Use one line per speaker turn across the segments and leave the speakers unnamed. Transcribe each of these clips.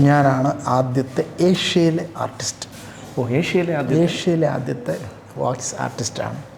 ഞാനാണ് ആദ്യത്തെ ഏഷ്യയിലെ ആർട്ടിസ്റ്റ്
ഓ ഏഷ്യയിലെ
ഏഷ്യയിലെ ആദ്യത്തെ വാക്സ് ആർട്ടിസ്റ്റാണ്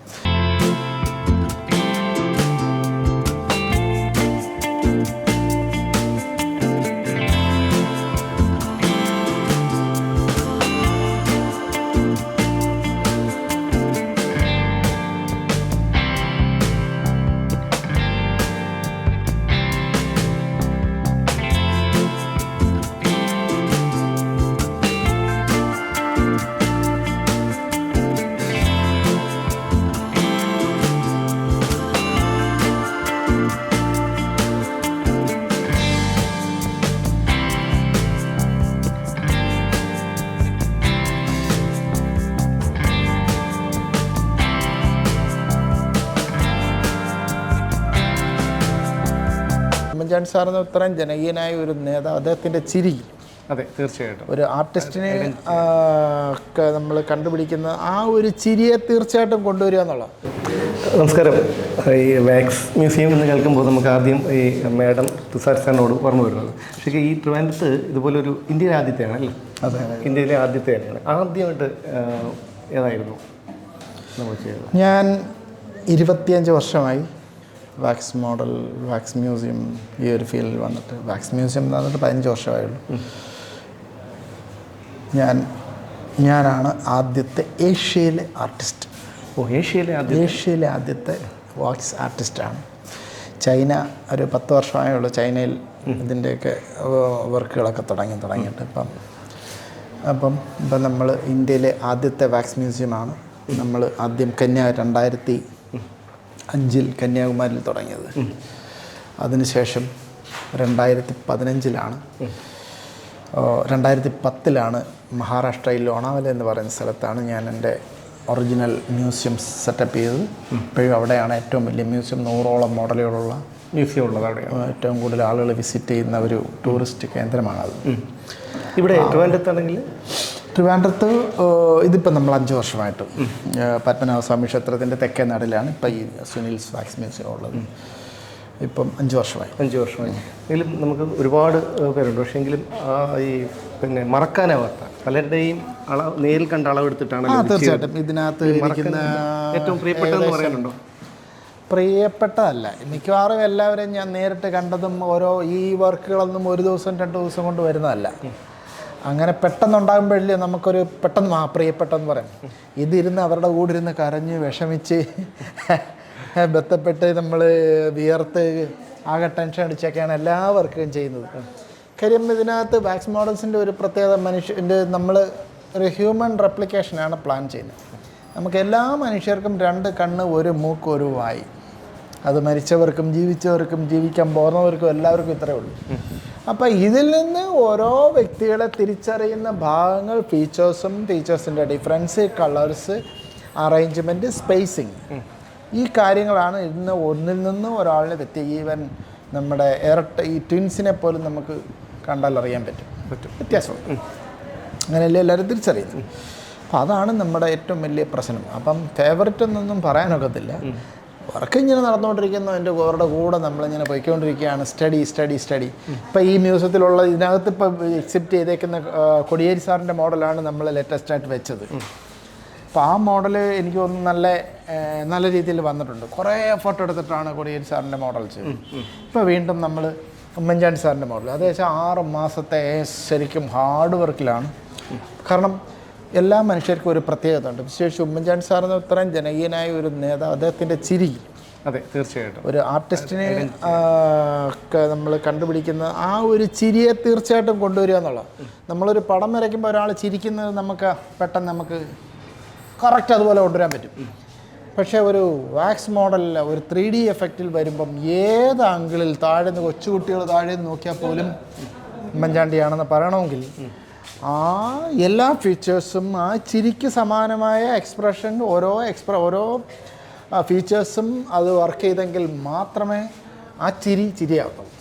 ഉമ്മൻചാണ്ടി സാറിന് ഇത്രയും ജനകീയനായ ഒരു നേതാവ് അദ്ദേഹത്തിന്റെ ചിരി.
അതെ തീർച്ചയായിട്ടും.
ഒരു ആർട്ടിസ്റ്റിനെ നമ്മൾ കണ്ടുപിടിക്കുന്ന ആ ഒരു ചിരിയെ തീർച്ചയായിട്ടും കൊണ്ടുവരിക എന്നുള്ളത്
നമസ്കാരം. ഈ വാക്സ് മ്യൂസിയം എന്ന് കേൾക്കുമ്പോൾ നമുക്ക് ആദ്യം ഈ മാഡം തുഷാർ സാറിനോട് ഓർമ്മ വരുന്നത്. പക്ഷേ ഈ ട്രിവാൻഡത്ത് ഇതുപോലൊരു ഇന്ത്യയിലെ ആദ്യത്തെയാണ് അല്ലേ?
അതെ
ഇന്ത്യയിലെ ആദ്യത്തെ തന്നെയാണ് ആദ്യമായിട്ട് ഏതായിരുന്നു നമ്മൾ ചെയ്തത്?
ഞാൻ ഇരുപത്തിയഞ്ച് വർഷമായി വാക്സ് മോഡൽ വാക്സ് മ്യൂസിയം ഈ ഒരു ഫീൽഡിൽ വന്നിട്ട്. വാക്സ് മ്യൂസിയം എന്ന് പറഞ്ഞിട്ട് പതിനഞ്ച് വർഷമായുള്ളൂ. ഞാൻ ഞാനാണ് ആദ്യത്തെ ഏഷ്യയിലെ ആർട്ടിസ്റ്റ്
ഓ ഏഷ്യയിലെ
ഏഷ്യയിലെ ആദ്യത്തെ വാക്സ് ആർട്ടിസ്റ്റാണ് ചൈന ഒരു പത്ത് വർഷമായേ ഉള്ളൂ ചൈനയിൽ ഇതിന്റെയൊക്കെ വർക്കുകളൊക്കെ തുടങ്ങി തുടങ്ങിയിട്ട്. ഇപ്പം അപ്പം ഇപ്പം നമ്മൾ ഇന്ത്യയിലെ ആദ്യത്തെ വാക്സ് മ്യൂസിയമാണ് നമ്മൾ ആദ്യം കന്യാ രണ്ടായിരത്തി അഞ്ചിൽ കന്യാകുമാരിൽ തുടങ്ങിയത്. അതിനുശേഷം രണ്ടായിരത്തി പതിനഞ്ചിലാണ് രണ്ടായിരത്തി പത്തിലാണ് മഹാരാഷ്ട്രയിൽ ലോണാവല എന്ന് പറയുന്ന സ്ഥലത്താണ് ഞാൻ എന്റെ ഒറിജിനൽ മ്യൂസിയം സെറ്റപ്പ് ചെയ്തത്. ഇപ്പോഴും അവിടെയാണ് ഏറ്റവും വലിയ മ്യൂസിയം. നൂറോളം മോഡലുകളുള്ള
മ്യൂസിയം ഉള്ളത് അവിടെയാണ്.
ഏറ്റവും കൂടുതൽ ആളുകൾ വിസിറ്റ് ചെയ്യുന്ന ഒരു ടൂറിസ്റ്റ് കേന്ദ്രമാണത്.
ഇവിടെ ട്രിവാൻഡ്രത്താണെങ്കിൽ
ട്രിവാൻഡ്രത്ത് ഇതിപ്പോൾ നമ്മൾ അഞ്ച് വർഷമായിട്ട് പത്മനാഭസ്വാമി ക്ഷേത്രത്തിന്റെ തെക്കേ നാടിലാണ് ഇപ്പം ഈ സുനിൽ സ്വാക്സ് മ്യൂസിയം ഉള്ളത്. ഇപ്പം അഞ്ച് വർഷമായി.
അഞ്ച് വർഷമായി. എങ്കിലും നമുക്ക് ഒരുപാട് പേരുണ്ട്. പക്ഷേ എങ്കിലും ആ ഈ പിന്നെ മറക്കാനാവാത്ത പലരുടെയും അളവ് നേരിൽ കണ്ട അളവെടുത്തിട്ടാണ്
തീർച്ചയായിട്ടും. ഇതിനകത്ത്
ഏറ്റവും പ്രിയപ്പെട്ടതെന്ന് പറയാനുണ്ടോ?
പ്രിയപ്പെട്ടതല്ല. മിക്കവാറും എല്ലാവരെയും ഞാൻ നേരിട്ട് കണ്ടതും ഓരോ ഈ വർക്കുകളൊന്നും ഒരു ദിവസം രണ്ട് ദിവസം കൊണ്ട് വരുന്നതല്ല. അങ്ങനെ പെട്ടെന്നുണ്ടാകുമ്പോഴല്ലേ നമുക്കൊരു പെട്ടെന്ന് ആ പ്രിയപ്പെട്ടെന്ന് പറയാം. ഇതിരുന്ന് അവരുടെ കൂടെ ഇരുന്ന് കരഞ്ഞ് വിഷമിച്ച് ബന്ധപ്പെട്ട് നമ്മൾ വിയർത്ത് ആകെ ടെൻഷൻ അടിച്ചൊക്കെയാണ് എല്ലാവർക്കും ചെയ്യുന്നത്. കാര്യം ഇതിനകത്ത് വാക്സ് മോഡൽസിന്റെ ഒരു പ്രത്യേകത മനുഷ്യന്റെ നമ്മൾ ഒരു ഹ്യൂമൻ റെപ്ലിക്കേഷനാണ് പ്ലാൻ ചെയ്യുന്നത്. നമുക്ക് എല്ലാ മനുഷ്യർക്കും രണ്ട് കണ്ണ് ഒരു മൂക്ക് ഒരു വായി. അത് മരിച്ചവർക്കും ജീവിച്ചവർക്കും ജീവിക്കാൻ പോകുന്നവർക്കും എല്ലാവർക്കും ഇത്രയേ ഉള്ളൂ. അപ്പം ഇതിൽ നിന്ന് ഓരോ വ്യക്തികളെ തിരിച്ചറിയുന്ന ഭാഗങ്ങൾ ഫീച്ചേഴ്സും ഫീച്ചേഴ്സിന്റെ ഡിഫറൻസ് കളേഴ്സ് അറേഞ്ച്മെന്റ് സ്പേസിങ് ഈ കാര്യങ്ങളാണ് ഇന്ന് ഒന്നിൽ നിന്ന് ഒരാളിനെ വ്യക്തി ഈവൻ നമ്മുടെ ഇരട്ട ഈ ട്വിൻസിനെ പോലും നമുക്ക് കണ്ടാൽ അറിയാൻ പറ്റും. പറ്റും. വ്യത്യാസമുണ്ട് അങ്ങനെയല്ലേ എല്ലാവരും തിരിച്ചറിയുന്നത്? അപ്പം അതാണ് നമ്മുടെ ഏറ്റവും വലിയ പ്രശ്നം. അപ്പം ഫേവററ്റ് എന്നൊന്നും പറയാനൊക്കത്തില്ല. വർക്ക് ഇങ്ങനെ നടന്നുകൊണ്ടിരിക്കുന്നു. എന്റെ അവരുടെ കൂടെ നമ്മളിങ്ങനെ പോയിക്കൊണ്ടിരിക്കുകയാണ്. സ്റ്റഡി സ്റ്റഡി സ്റ്റഡി ഇപ്പം ഈ മ്യൂസിയത്തിലുള്ള ഇതിനകത്ത് ഇപ്പം എക്സിപ്റ്റ് ചെയ്തേക്കുന്ന കൊടിയേരി സാറിന്റെ മോഡലാണ് നമ്മൾ ലേറ്റസ്റ്റ് ആയിട്ട് വെച്ചത്. അപ്പോൾ ആ മോഡൽ എനിക്ക് ഒന്ന് നല്ല നല്ല രീതിയിൽ വന്നിട്ടുണ്ട്. കുറേ ഫോട്ടോ എടുത്തിട്ടാണ് കൊടിയേരി സാറിന്റെ മോഡൽ ചെയ്തത്. ഇപ്പോൾ വീണ്ടും നമ്മൾ ഉമ്മൻചാണ്ടി സാറിന്റെ മോഡൽ. അതേശം ആറ് മാസത്തെ ശരിക്കും ഹാർഡ് വർക്കിലാണ് കാരണം എല്ലാ മനുഷ്യർക്കും ഒരു പ്രത്യേകത ഉണ്ട്. വിശേഷിച്ച് ഉമ്മൻചാണ്ടി സാറിന് ഇത്രയും ജനകീയനായ ഒരു നേതാവ് അദ്ദേഹത്തിന്റെ ചിരി.
അതെ തീർച്ചയായിട്ടും.
ഒരു ആർട്ടിസ്റ്റിനെ നമ്മൾ കണ്ടുപിടിക്കുന്ന ആ ഒരു ചിരിയെ തീർച്ചയായിട്ടും കൊണ്ടുവരിക എന്നുള്ളത് നമ്മളൊരു പടം വരയ്ക്കുമ്പോൾ ഒരാൾ ചിരിക്കുന്നത് നമുക്ക് പെട്ടെന്ന് നമുക്ക് കറക്റ്റ് അതുപോലെ കൊണ്ടുവരാൻ പറ്റും. പക്ഷേ ഒരു വാക്സ് മോഡലിൽ ഒരു ത്രീ ഡി എഫക്റ്റിൽ വരുമ്പം ഏത് ആംഗിളിൽ താഴെ നിന്ന് കൊച്ചുകുട്ടികൾ താഴെ നിന്ന് നോക്കിയാൽ പോലും ഉമ്മൻചാണ്ടിയാണെന്ന് പറയണമെങ്കിൽ ആ എല്ലാ ഫീച്ചേഴ്സും ആ ചിരിക്ക് സമാനമായ എക്സ്പ്രഷൻ ഓരോ എക്സ്പ്ര ഓരോ ഫീച്ചേഴ്സും അത് വർക്ക് ചെയ്തെങ്കിൽ മാത്രമേ ആ ചിരി ചിരിയാവത്തുള്ളൂ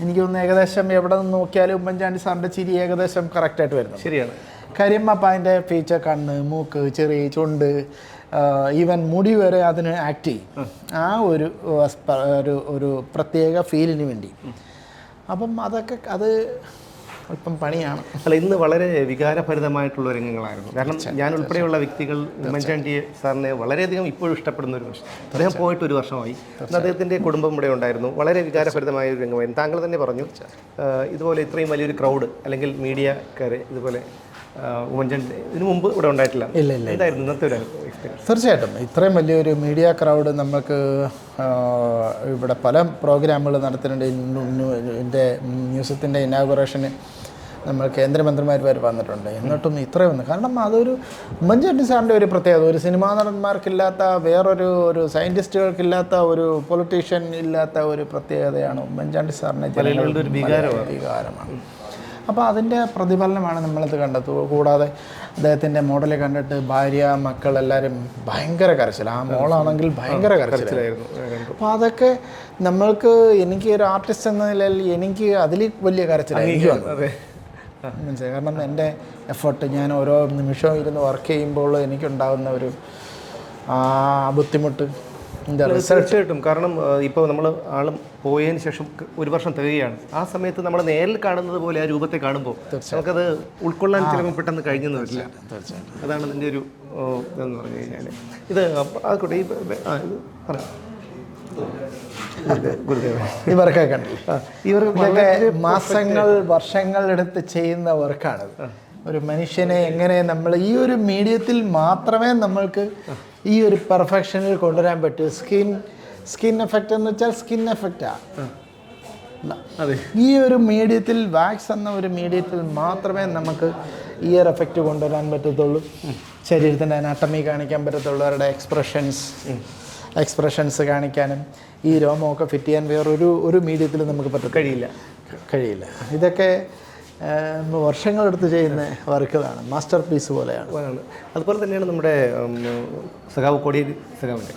എനിക്ക് തോന്നുന്നു ഏകദേശം എവിടെ നിന്ന് നോക്കിയാലും ഉമ്മൻചാണ്ടി സാറിന്റെ ചിരി ഏകദേശം കറക്റ്റായിട്ട് വരുന്നത്
ശരിയാണ്.
കാര്യം അപ്പം അതിന്റെ ഫീച്ചർ കണ്ണ് മൂക്ക് ചെറിയ ചുണ്ട് ഈവൻ മുടി വരെ അതിന് ആക്ട് ചെയ്യും. ആ ഒരു ഒരു ഒരു പ്രത്യേക ഫീലിന് വേണ്ടി. അപ്പം അതൊക്കെ അത് അല്പം പണിയാണ്.
അല്ല ഇന്ന് വളരെ വികാരഭരിതമായിട്ടുള്ള രംഗങ്ങളായിരുന്നു. കാരണം ഞാൻ ഉൾപ്പെടെയുള്ള വ്യക്തികൾ ഉമ്മൻചാണ്ടി സാറിനെ വളരെയധികം ഇപ്പോഴും ഇഷ്ടപ്പെടുന്ന ഒരു പ്രശ്നം അദ്ദേഹം പോയിട്ട് ഒരു വർഷമായി. അദ്ദേഹത്തിന്റെ കുടുംബം ഇവിടെ ഉണ്ടായിരുന്നു. വളരെ വികാരഭരിതമായ ഒരു രംഗമായിരുന്നു. താങ്കൾ തന്നെ പറഞ്ഞു ഇതുപോലെ ഇത്രയും വലിയൊരു ക്രൗഡ് അല്ലെങ്കിൽ മീഡിയക്കാരെ ഇതുപോലെ ഉമ്മൻചാണ്ടി. ഇതിനു മുമ്പ് ഇവിടെ ഉണ്ടായിട്ടില്ല.
ഇല്ല ഇല്ല
ഇതായിരുന്നു ഇന്നത്തെ ഒരു എക്സ്പീരിയൻസ്
തീർച്ചയായിട്ടും. ഇത്രയും വലിയൊരു മീഡിയ ക്രൗഡ് നമുക്ക് ഇവിടെ പല പ്രോഗ്രാമുകൾ നടത്തുന്നുണ്ട്. എന്റെ മ്യൂസിയത്തിന്റെ ഇനാഗുറേഷന് നമ്മൾ കേന്ദ്രമന്ത്രിമാർ വരെ വന്നിട്ടുണ്ട്. എന്നിട്ടും ഇത്രയും വന്നു കാരണം അതൊരു ഉമ്മൻചാണ്ടി സാറിന്റെ ഒരു പ്രത്യേകത. ഒരു സിനിമാ നടന്മാർക്കില്ലാത്ത വേറൊരു ഒരു സയന്റിസ്റ്റുകൾക്കില്ലാത്ത ഒരു പൊളിറ്റീഷ്യൻ ഇല്ലാത്ത ഒരു പ്രത്യേകതയാണ് ഉമ്മൻചാണ്ടി സാറിനെ ജനങ്ങളുടെ ഒരു വികാരമാണ്. വികാരമാണ്. അപ്പോൾ അതിന്റെ പ്രതിഫലനമാണ് നമ്മളത് കണ്ടത്. കൂടാതെ അദ്ദേഹത്തിന്റെ മോഡൽ കണ്ടിട്ട് ഭാര്യ മക്കൾ എല്ലാവരും ഭയങ്കര കരച്ചിൽ. ആ മോളാണെങ്കിൽ ഭയങ്കര കരച്ചിലായിരുന്നു. അപ്പോൾ അതൊക്കെ നമ്മൾക്ക് എനിക്ക് ഒരു ആർട്ടിസ്റ്റ് എന്ന നിലയിൽ എനിക്ക് അതിൽ വലിയ
കരച്ചിലായിരിക്കും
മനസ്സിലായി കാരണം എന്റെ എഫേർട്ട് ഞാൻ ഓരോ നിമിഷവും ഇരുന്ന് വർക്ക് ചെയ്യുമ്പോൾ എനിക്കുണ്ടാകുന്ന ഒരു ആ ബുദ്ധിമുട്ട്.
തീർച്ചയായിട്ടും. കാരണം ഇപ്പോൾ നമ്മൾ ആളും പോയതിന് ശേഷം ഒരു വർഷം തികയാണ് ആ സമയത്ത് നമ്മൾ നേരിൽ കാണുന്നത് പോലെ ആ രൂപത്തെ കാണുമ്പോൾ നമുക്കത് ഉൾക്കൊള്ളാൻ ചിലപ്പോൾ പെട്ടെന്ന് കഴിഞ്ഞെന്ന് വരില്ല. അതാണ് ഇതിന്റെ ഒരു ഇതെന്ന് പറഞ്ഞു കഴിഞ്ഞാൽ ഇത് ആയിക്കോട്ടെ ഈ ആ,
മാസങ്ങൾ വർഷങ്ങൾ എടുത്ത് ചെയ്യുന്ന വർക്കാണ് ഒരു മനുഷ്യനെ എങ്ങനെ നമ്മൾ ഈ ഒരു മീഡിയത്തിൽ മാത്രമേ നമ്മൾക്ക് ഈ ഒരു പെർഫെക്ഷനിൽ കൊണ്ടുവരാൻ പറ്റും സ്കിൻ സ്കിൻ എഫക്റ്റ് എന്ന് വെച്ചാൽ സ്കിൻ എഫക്റ്റാണ്
അതെ.
ഈ ഒരു മീഡിയത്തിൽ വാക്സ് എന്ന ഒരു മീഡിയത്തിൽ മാത്രമേ നമുക്ക് ഈ ഒരു എഫക്റ്റ് കൊണ്ടുവരാൻ പറ്റത്തുള്ളൂ. ശരീരത്തിന്റെ അനാട്ടമി കാണിക്കാൻ പറ്റത്തുള്ളൂ അവരുടെ എക്സ്പ്രഷൻസ് എക്സ്പ്രഷൻസ് കാണിക്കാനും. ഈ രോമമൊക്കെ ഫിറ്റ് ചെയ്യാൻ വേറൊരു ഒരു മീഡിയത്തിൽ നമുക്ക് പറ്റും
കഴിയില്ല.
കഴിയില്ല. ഇതൊക്കെ വർഷങ്ങളെടുത്ത് ചെയ്യുന്ന വർക്കുകളാണ് മാസ്റ്റർ പീസ് പോലെയാണ്.
അതുപോലെ തന്നെയാണ് നമ്മുടെ സഖാവ് കോടിയേരി സഖാവിന്റെ.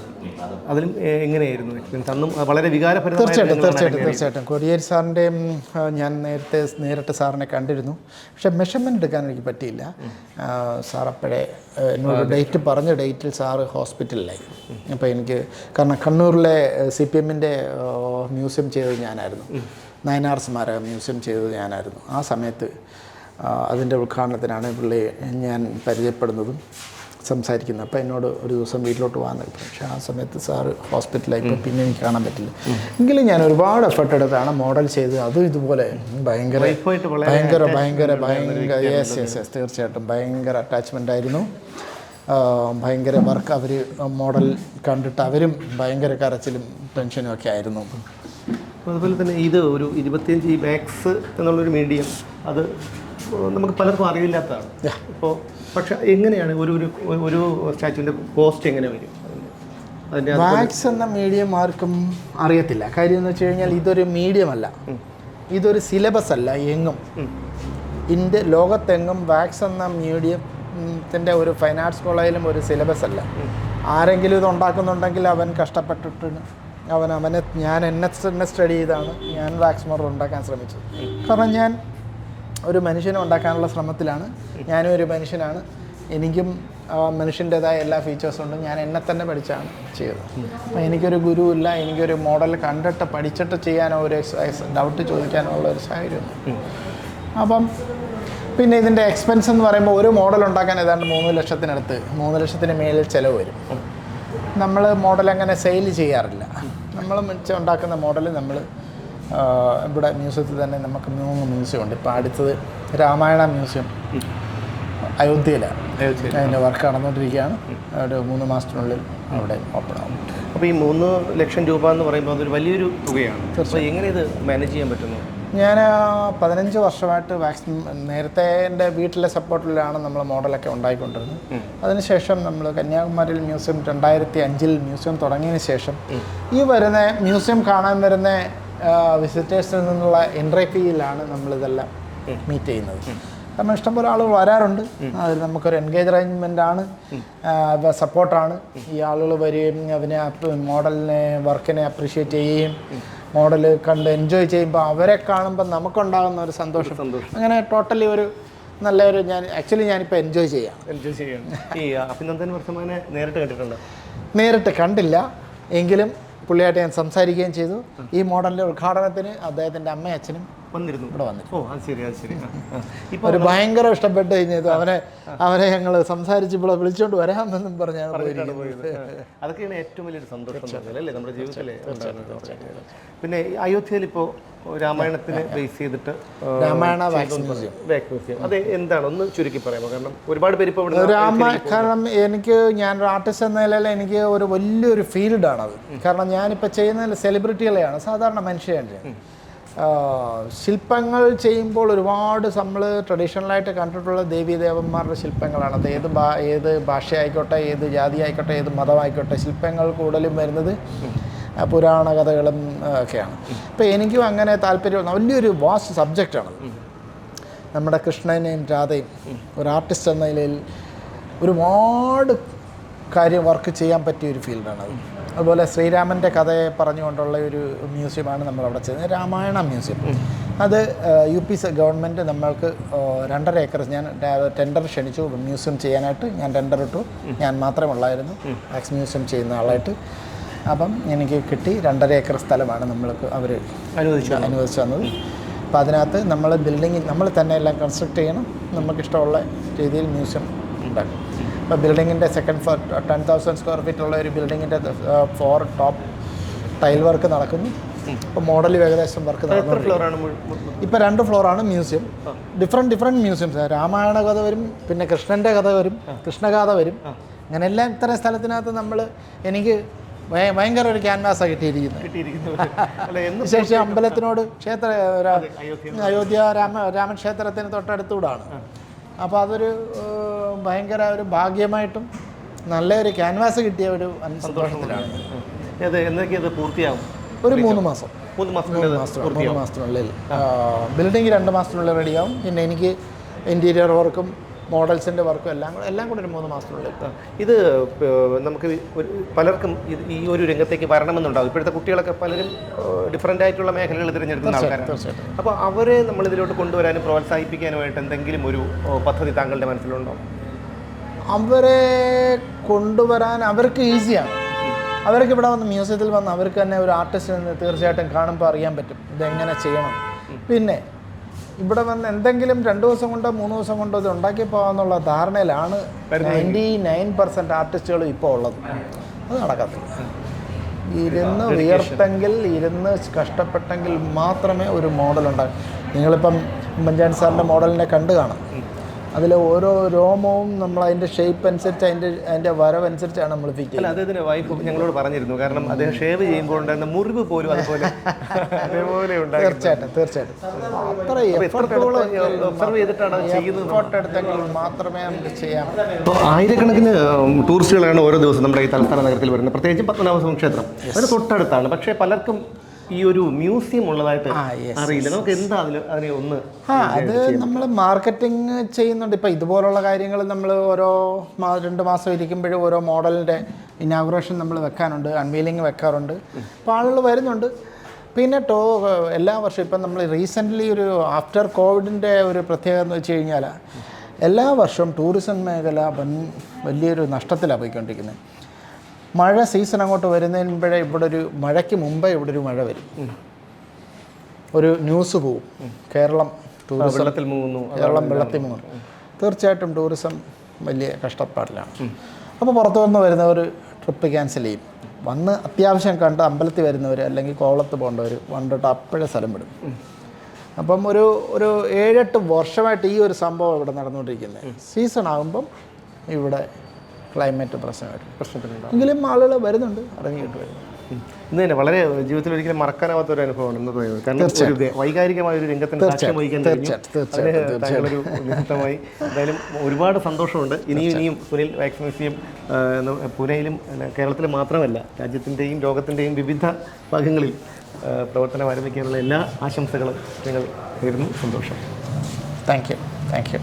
അതിലും എങ്ങനെയായിരുന്നു എക്സ്പീരിയൻസ് അന്നും വളരെ വികാരപരമായി
തീർച്ചയായിട്ടും തീർച്ചയായിട്ടും തീർച്ചയായിട്ടും. കോടിയേരി സാറിന്റെയും ഞാൻ നേരത്തെ നേരിട്ട് സാറിനെ കണ്ടിരുന്നു. പക്ഷേ മെഷർമെന്റ് എടുക്കാൻ എനിക്ക് പറ്റിയില്ല. സാർ അപ്പോഴേ എന്നോട് ഡേറ്റ് പറഞ്ഞ ഡേറ്റിൽ സാറ് ഹോസ്പിറ്റലിലായി. അപ്പോൾ എനിക്ക് കാരണം കണ്ണൂരിലെ സി പി എമ്മിന്റെ മ്യൂസിയം ചെയ്തത് ഞാനായിരുന്നു. നയനാർ സ്മാരക മ്യൂസിയം ചെയ്തത് ഞാനായിരുന്നു. ആ സമയത്ത് അതിന്റെ ഉദ്ഘാടനത്തിനാണ് പുള്ളി ഞാൻ പരിചയപ്പെടുന്നതും സംസാരിക്കുന്നത്. അപ്പോൾ എന്നോട് ഒരു ദിവസം വീട്ടിലോട്ട് പോകാൻ പക്ഷേ ആ സമയത്ത് സാറ് ഹോസ്പിറ്റലായി പിന്നെ എനിക്ക് കാണാൻ പറ്റില്ല. എങ്കിലും ഞാൻ ഒരുപാട് എഫർട്ട് എടുത്താണ് മോഡൽ ചെയ്ത്. അതും ഇതുപോലെ ഭയങ്കര ഭയങ്കര ഭയങ്കര ഭയങ്കര യെസ് യെസ് യെസ് തീർച്ചയായിട്ടും ഭയങ്കര അറ്റാച്ച്മെന്റ് ആയിരുന്നു. ഭയങ്കര വർക്ക് അവർ മോഡൽ കണ്ടിട്ട് അവരും ഭയങ്കര കരച്ചിലും ടെൻഷനും ഒക്കെ ആയിരുന്നു.
അതുപോലെ തന്നെ ഇത് ഒരു ഇരുപത്തിയഞ്ച് ഈ ബാക്സ് എന്നുള്ളൊരു മീഡിയം അത് നമുക്ക് പലർക്കും അറിയില്ലാത്തതാണ്. ഇപ്പോൾ പക്ഷെ എങ്ങനെയാണ് ഒരു ഒരു ഒരു സ്റ്റാച്ചുവിന്റെ കോസ്റ്റ് എങ്ങനെ വരും?
വാക്സ് എന്ന മീഡിയം ആർക്കും അറിയത്തില്ല. കാര്യം എന്ന് വെച്ച് കഴിഞ്ഞാൽ ഇതൊരു മീഡിയം അല്ല. ഇതൊരു സിലബസ് അല്ല എങ്ങും. ഇന്ത്യ ലോകത്തെങ്ങും വാക്സ് എന്ന മീഡിയത്തിന്റെ ഒരു ഫൈൻ ആർട്സ് കോളേജിലും ഒരു സിലബസ് അല്ല. ആരെങ്കിലും ഇത് ഉണ്ടാക്കുന്നുണ്ടെങ്കിൽ അവൻ കഷ്ടപ്പെട്ടിട്ട് അവൻ അവനെ ഞാൻ എന്നെ തന്നെ സ്റ്റഡി ചെയ്താണ്. ഞാൻ വാക്സ് മോഡൽ ഉണ്ടാക്കാൻ ശ്രമിച്ചത്. കാരണം ഞാൻ ഒരു മനുഷ്യനെ ഉണ്ടാക്കാനുള്ള ശ്രമത്തിലാണ്. ഞാനും ഒരു മനുഷ്യനാണ്. എനിക്കും മനുഷ്യന്റെതായ എല്ലാ ഫീച്ചേഴ്സും ഉണ്ട്. ഞാൻ എന്നെ തന്നെ പഠിച്ചാണ് ചെയ്തത്. അപ്പോൾ എനിക്കൊരു ഗുരുവില്ല എനിക്കൊരു മോഡൽ കണ്ടിട്ട് പഠിച്ചിട്ട് ചെയ്യാനോ ഒരു ഡൗട്ട് ചോദിക്കാനോ ഉള്ള ഒരു സാഹചര്യം അപ്പം പിന്നെ ഇതിന്റെ എക്സ്പെൻസ് എന്ന് പറയുമ്പോൾ ഒരു മോഡൽ ഉണ്ടാക്കാൻ ഏതാണ്ട് മൂന്ന് ലക്ഷത്തിനടുത്ത് മൂന്ന് ലക്ഷത്തിന് മേലിൽ ചിലവ് വരും. നമ്മൾ മോഡൽ അങ്ങനെ സെയിൽ ചെയ്യാറില്ല. നമ്മൾ ഉണ്ടാക്കുന്ന മോഡൽ നമ്മൾ ഇവിടെ മ്യൂസിയത്തിൽ തന്നെ നമുക്ക് മൂന്ന് മ്യൂസിയം ഉണ്ട്. ഇപ്പോൾ അടുത്തത് രാമായണ മ്യൂസിയം. അയോധ്യയിലാണ്. അതിന്റെ വർക്ക് നടന്നുകൊണ്ടിരിക്കുകയാണ്. ഒരു മൂന്ന് മാസത്തിനുള്ളിൽ അവിടെ ഓപ്പൺ ആവും.
അപ്പോൾ ഈ മൂന്ന് ലക്ഷം രൂപ എന്ന് പറയുമ്പോൾ അതൊരു വലിയൊരു തുകയാണ്. അപ്പോൾ എങ്ങനെ ഇത് മാനേജ് ചെയ്യാൻ പറ്റുന്നു?
ഞാൻ പതിനഞ്ച് വർഷമായിട്ട് വാക്സിൻ നേരത്തെ എന്റെ വീട്ടിലെ സപ്പോർട്ടിലാണ് നമ്മൾ മോഡലൊക്കെ ഉണ്ടായിക്കൊണ്ടിരുന്നത്. അതിനുശേഷം നമ്മൾ കന്യാകുമാരിയിൽ മ്യൂസിയം രണ്ടായിരത്തി അഞ്ചിൽ മ്യൂസിയം തുടങ്ങിയതിന് ശേഷം ഈ വരുന്ന മ്യൂസിയം കാണാൻ വരുന്ന വിസിറ്റേഴ്സിൽ നിന്നുള്ള എൻട്രി ഫീയിലാണ് നമ്മളിതെല്ലാം മീറ്റ് ചെയ്യുന്നത്. കാരണം ഇഷ്ടംപോലെ ആളുകൾ വരാറുണ്ട്. അതിൽ നമുക്കൊരു എൻഗേജ് അറേഞ്ച്മെന്റ് ആണ്. സപ്പോർട്ടാണ് ഈ ആളുകൾ വരികയും അതിനെ മോഡലിനെ വർക്കിനെ അപ്രീഷിയേറ്റ് ചെയ്യുകയും മോഡൽ കണ്ട് എൻജോയ് ചെയ്യുമ്പോൾ അവരെ കാണുമ്പോൾ നമുക്കുണ്ടാകുന്ന ഒരു സന്തോഷം. അങ്ങനെ ടോട്ടലി ഒരു നല്ലൊരു ഞാൻ ആക്ച്വലി ഞാനിപ്പോൾ എൻജോയ് ചെയ്യാം
എൻജോയ് ചെയ്യണം ഈ അഭിനന്ദൻ വർത്തമാനെ നേരിട്ട് കണ്ടിട്ടുണ്ടോ?
നേരിട്ട് കണ്ടില്ല. എങ്കിലും പുള്ളിയായിട്ട് ഞാൻ സംസാരിക്കുകയും ചെയ്തു. ഈ മോഡലിന്റെ ഉദ്ഘാടനത്തിന് അദ്ദേഹത്തിന്റെ അമ്മയും അച്ഛനും
വന്നിരുന്നു.
ഇവിടെ വന്നു
ഓ അത് ശരി അത് ശരി. ഇപ്പൊ
ഒരു ഭയങ്കര ഇഷ്ടപ്പെട്ട് കഴിഞ്ഞത് അവനെ അവനെ ഞങ്ങൾ സംസാരിച്ചപ്പോൾ വിളിച്ചോണ്ട് വരാമെന്നും പറഞ്ഞു
പോയത്. അതൊക്കെയാണ് ഏറ്റവും വലിയൊരു സന്തോഷം അല്ലേ? നമ്മുടെ ജീവിതത്തിലെ. പിന്നെ അയോധ്യയിൽ ഇപ്പോൾ രാമായണത്തിന് ബേസ് ചെയ്തിട്ട്
Ramayana wax museum.
Back museum. അത് എന്താണ്? ഒന്ന് ചുരുക്കി പറയാമോ? കാരണം ഒരുപാട് പേര് ഇപ്പോൾ
രാമ കാരണം എനിക്ക് ഞാൻ ഒരു ആർട്ടിസ്റ്റ് എന്ന നിലയിൽ എനിക്ക് ഒരു വലിയൊരു ഫീൽഡാണത് കാരണം ഞാനിപ്പോൾ ചെയ്യുന്നതിൽ സെലിബ്രിറ്റികളെയാണ് സാധാരണ മനുഷ്യയാണ് ചെയ്യുന്നത്. ശില്പങ്ങൾ ചെയ്യുമ്പോൾ ഒരുപാട് നമ്മൾ ട്രഡീഷണലായിട്ട് കണ്ടിട്ടുള്ള ദേവീദേവന്മാരുടെ ശില്പങ്ങളാണ്. അത് ഏത് ഭാ ഏത് ഭാഷയായിക്കോട്ടെ ഏത് ജാതി ആയിക്കോട്ടെ ഏത് മതമായിക്കോട്ടെ ശില്പങ്ങൾ കൂടുതലും വരുന്നത് പുരാണ കഥകളും ഒക്കെയാണ്. അപ്പോൾ എനിക്കും അങ്ങനെ താല്പര്യം വലിയൊരു വാസ്റ്റ് സബ്ജക്റ്റാണ് നമ്മുടെ കൃഷ്ണനെയും രാധയും ഒരു ആർട്ടിസ്റ്റ് എന്ന നിലയിൽ ഒരുപാട് കാര്യം വർക്ക് ചെയ്യാൻ പറ്റിയ ഒരു ഫീൽഡാണത് അതുപോലെ ശ്രീരാമന്റെ കഥയെ പറഞ്ഞുകൊണ്ടുള്ള ഒരു മ്യൂസിയമാണ് നമ്മൾ അവിടെ ചെയ്യുന്നത് രാമായണ മ്യൂസിയം. അത് യു പി ഗവൺമെന്റ് നമ്മൾക്ക് രണ്ടര ഏക്കർ ഞാൻ ടെൻഡർ ക്ഷണിച്ചു മ്യൂസിയം ചെയ്യാനായിട്ട് ഞാൻ ടെൻഡർ ഇട്ടു. ഞാൻ മാത്രമേ ഉള്ളായിരുന്നു. ആക്സ് മ്യൂസിയം ചെയ്യുന്ന ആളായിട്ട്. അപ്പം എനിക്ക് കിട്ടി രണ്ടര ഏക്കർ സ്ഥലമാണ് നമ്മൾക്ക് അവർ
അനുവദിച്ചു
അനുവദിച്ചു തന്നത്. അപ്പോൾ അതിനകത്ത് നമ്മൾ ബിൽഡിങ് നമ്മൾ തന്നെ എല്ലാം കൺസ്ട്രക്ട് ചെയ്യണം. നമുക്കിഷ്ടമുള്ള രീതിയിൽ മ്യൂസിയം ഉണ്ടാക്കും അപ്പോൾ ബിൽഡിങ്ങിന്റെ second floor ten thousand square feet ഉള്ള ഒരു ബിൽഡിങ്ങിന്റെ ഫ്ലോർ ടോപ്പ് ടൈൽ വർക്ക് നടക്കുന്നു. ഇപ്പോൾ മോഡൽ ഏകദേശം വർക്ക്
നടക്കുന്നു
ഇപ്പോൾ രണ്ട് ഫ്ലോറാണ് museum different different museums Ramayana കഥ വരും പിന്നെ കൃഷ്ണന്റെ കഥ വരും കൃഷ്ണഗാഥ വരും. അങ്ങനെ എല്ലാം ഇത്തരം സ്ഥലത്തിനകത്ത് നമ്മൾ എനിക്ക് ഭയ- ഭയങ്കര ഒരു ക്യാൻവാസ് കിട്ടിയിരിക്കുന്നത്. വിശേഷം അമ്പലത്തിനോട് ക്ഷേത്ര
അയോധ്യ.
രാമ രാമക്ഷേത്രത്തിന് തൊട്ടടുത്തൂടാണ്. അപ്പോൾ അതൊരു ഭയങ്കര ഒരു ഭാഗ്യമായിട്ടും നല്ലൊരു ക്യാൻവാസ് കിട്ടിയ ഒരു സന്തോഷത്തിലാണ്.
അത് പൂർത്തിയാവും?
ഒരു മൂന്ന് മാസം.
മൂന്ന് മാസത്തിനുള്ളിൽ
മൂന്ന് മാസത്തിനുള്ളിൽ ബിൽഡിംഗ് രണ്ട് മാസത്തിനുള്ളിൽ റെഡിയാവും പിന്നെ എനിക്ക് ഇന്റീരിയർ വർക്കും മോഡൽസിന്റെ വർക്കും എല്ലാം കൂടെ എല്ലാം കൂടെ ഒരു മൂന്ന് മാസത്തിനുള്ളിൽ.
ഇത് നമുക്ക് ഒരു പലർക്കും ഇത് ഈ ഒരു രംഗത്തേക്ക് വരണമെന്നുണ്ടാവും. ഇപ്പോഴത്തെ കുട്ടികളൊക്കെ പലരും ഡിഫറെന്റ് ആയിട്ടുള്ള മേഖലകൾ തിരഞ്ഞെടുക്കുന്ന ആൾക്കാരാണ്. അപ്പോൾ അവരെ നമ്മൾ ഇതിലോട്ട് കൊണ്ടുവരാനും പ്രോത്സാഹിപ്പിക്കാനുമായിട്ട് എന്തെങ്കിലും ഒരു പദ്ധതി താങ്കളുടെ മനസ്സിലുണ്ടോ?
അവരെ കൊണ്ടുവരാൻ അവർക്ക് ഈസിയാണ്. അവർക്ക് ഇവിടെ വന്ന് മ്യൂസിയത്തിൽ വന്ന് അവർക്ക് തന്നെ ഒരു ആർട്ടിസ്റ്റ് തീർച്ചയായിട്ടും കാണുമ്പോൾ അറിയാൻ പറ്റും. ഇതെങ്ങനെ ചെയ്യണം. പിന്നെ ഇവിടെ വന്ന് എന്തെങ്കിലും രണ്ട് ദിവസം കൊണ്ടോ മൂന്ന് ദിവസം കൊണ്ടോ ഇത് ഉണ്ടാക്കി ധാരണയിലാണ് നയന്റി നയൻ പെർസെന്റ് ആർട്ടിസ്റ്റുകളും ഇപ്പോൾ ഉള്ളത്. അത് നടക്കത്തില്ല. ഇരുന്ന് ഉയർത്തെങ്കിൽ ഇരുന്ന് കഷ്ടപ്പെട്ടെങ്കിൽ മാത്രമേ ഒരു മോഡൽ ഉണ്ടാകൂ. നിങ്ങളിപ്പം ഉമ്മൻചാണ്ടി സാറിന്റെ മോഡലിനെ കണ്ടു കാണാം. അതിൽ ഓരോ രോമവും നമ്മൾ അതിന്റെ ഷേപ്പ് അനുസരിച്ച് അതിന്റെ അതിന്റെ വരവനുസരിച്ചാണ് നമ്മൾ ഫിറ്റ്
അല്ല
ചെയ്യുന്നത്.
അദ്ദേഹത്തിന് വൈഫ് ഞങ്ങളോട് പറഞ്ഞിരുന്നു. കാരണം അദ്ദേഹം ഷേവ് ചെയ്യുമ്പോൾ ഉണ്ടായിരുന്ന മുറിവ് പോലും അതുപോലെ. അതേപോലെ
തീർച്ചയായിട്ടും തീർച്ചയായിട്ടും. അത്ര
എത്രത്തോളം ചെയ്തിട്ടാണ് ചെയ്യുന്നത്.
എടുത്തെങ്കിൽ മാത്രമേ നമുക്ക് ചെയ്യാൻ
ഇപ്പോൾ ആയിരക്കണക്കിന് ടൂറിസ്റ്റുകളാണ് ഓരോ ദിവസം നമ്മുടെ ഈ തലസ്ഥാന നഗരത്തിൽ വരുന്നത്. പ്രത്യേകിച്ച് പത്മനാഭസ്വാമി ക്ഷേത്രം. അതിന് തൊട്ടടുത്താണ്. പക്ഷേ പലർക്കും ഈ ഒരു മ്യൂസിയം ഉള്ളതായിട്ട് അറിയില്ല. നമുക്ക് എന്താ അതിൽ അതിനെ ഒന്ന്
ആ അത് നമ്മൾ മാർക്കറ്റിംഗ് ചെയ്യുന്നുണ്ട്. ഇപ്പം ഇതുപോലുള്ള കാര്യങ്ങൾ നമ്മൾ ഓരോ രണ്ട് മാസം ഇരിക്കുമ്പോഴും ഓരോ മോഡലിന്റെ ഇനാഗുറേഷൻ നമ്മൾ വെക്കാനുണ്ട്. അൺവീലിംഗ് വെക്കാറുണ്ട്. അപ്പോൾ ആളുകൾ വരുന്നുണ്ട്. പിന്നെ ടോ എല്ലാ വർഷവും ഇപ്പം നമ്മൾ റീസെന്റ്ലി ഒരു ആഫ്റ്റർ കോവിഡിന്റെ ഒരു പ്രത്യേകത എന്ന് വെച്ച് കഴിഞ്ഞാൽ എല്ലാ വർഷവും ടൂറിസം മേഖല വൻ വലിയൊരു നഷ്ടത്തിലാണ് പോയിക്കൊണ്ടിരിക്കുന്നത് മഴ സീസൺ അങ്ങോട്ട് വരുന്നതിന് മുമ്പേ ഇവിടെ ഒരു മഴയ്ക്ക് മുമ്പേ ഇവിടെ ഒരു മഴ വരും. ഒരു ന്യൂസ് പോവും. കേരളം ടൂറിസം
വെള്ളത്തിൽ മുങ്ങുന്നു.
കേരളം വെള്ളത്തിൽ മുങ്ങും തീർച്ചയായിട്ടും ടൂറിസം വലിയ കഷ്ടപ്പാടിലാണ്. അപ്പോൾ പുറത്തു നിന്ന് വരുന്നവർ ട്രിപ്പ് ക്യാൻസൽ ചെയ്യും. വന്ന് അത്യാവശ്യം കണ്ട് അമ്പലത്തിൽ വരുന്നവർ അല്ലെങ്കിൽ കോവളത്ത് പോകേണ്ടവർ വണ്ടിട്ട് അപ്പോഴേ സ്ഥലം വിടും. അപ്പം ഒരു ഒരു ഏഴെട്ട് വർഷമായിട്ട് ഈ ഒരു സംഭവം ഇവിടെ നടന്നുകൊണ്ടിരിക്കുന്നത് സീസൺ ആകുമ്പം ഇവിടെ ക്ലൈമറ്റ് പ്രശ്നമായിട്ട്
പ്രശ്നത്തിലുണ്ട്?
എങ്കിലും ആളുകൾ വരുന്നുണ്ട് ഇറങ്ങിയിട്ട് വരുന്നു
ഇന്ന് തന്നെ വളരെ ജീവിതത്തിൽ ഒരിക്കലും മറക്കാനാവാത്ത ഒരു അനുഭവമാണ് ഇന്ന് തോന്നിയത്. കാരണം വൈകാരികമായ ഒരു രംഗത്തിന് സാക്ഷ്യം വഹിക്കാൻ നിമിത്തമായി എന്തായാലും ഒരുപാട് സന്തോഷമുണ്ട്. ഇനിയും ഇനിയും സുനിൽ വാക്സിൻ മ്യൂസിയം കേരളത്തിൽ പൂനെയിലും മാത്രമല്ല രാജ്യത്തിന്റെയും ലോകത്തിന്റെയും വിവിധ ഭാഗങ്ങളിൽ പ്രവർത്തനം ആരംഭിക്കാനുള്ള എല്ലാ ആശംസകളും നിങ്ങൾ നേരുന്നു. സന്തോഷം.
Thank you thank you